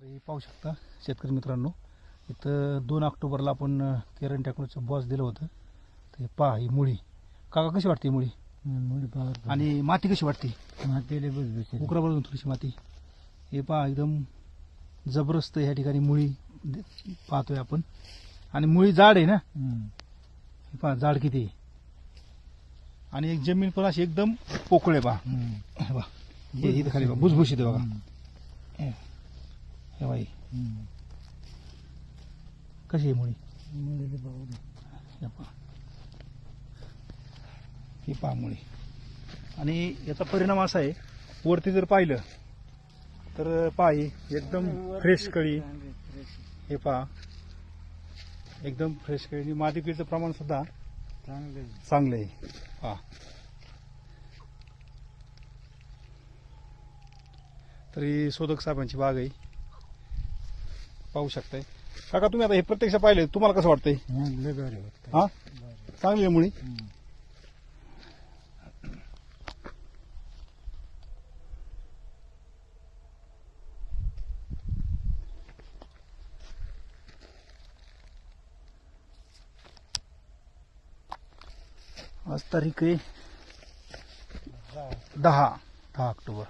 तर हे पाहू शकता शेतकरी मित्रांनो. इथं दोन ऑक्टोबरला आपण केरन टेक्नॉलॉजीचं बॉस दिलं होतं. तर हे पहा ही मुळी. काका कशी वाटते ही मुळी? मुली पावर आणि माती कशी वाटते? बस उकरा बघून थोडीशी माती? हे पहा एकदम जबरदस्त ह्या ठिकाणी मुळी दे- पाहतोय आपण. आणि मुळी जाड आहे ना? हे. पहा जाड किती आहे. आणि एक जमीन पण अशी एकदम पोकळ आहे पहा. हे. पहा. हे इथं खाली बघा भुसभुशीत आहे बघा. बाई कशी आहे मुळी? हे पहा ही पहा मुळी. आणि याचा परिणाम असा आहे वरती जर पाहिलं तर पाय एकदम फ्रेश कळी. हे पहा. एकदम फ्रेश कळी. आणि कळीचं प्रमाण सुद्धा चांगलं आहे. पहा. तरी सोदक साहेबांची बाग आहे. पाहू शकताय. काका तुम्ही आता हे प्रत्यक्ष पाहिले तुम्हाला कसं वाटतंय? लय भारी वाटतं. हा? चांगली आहे मुळी. आज तारीख आहे दहा दहा ऑक्टोबर.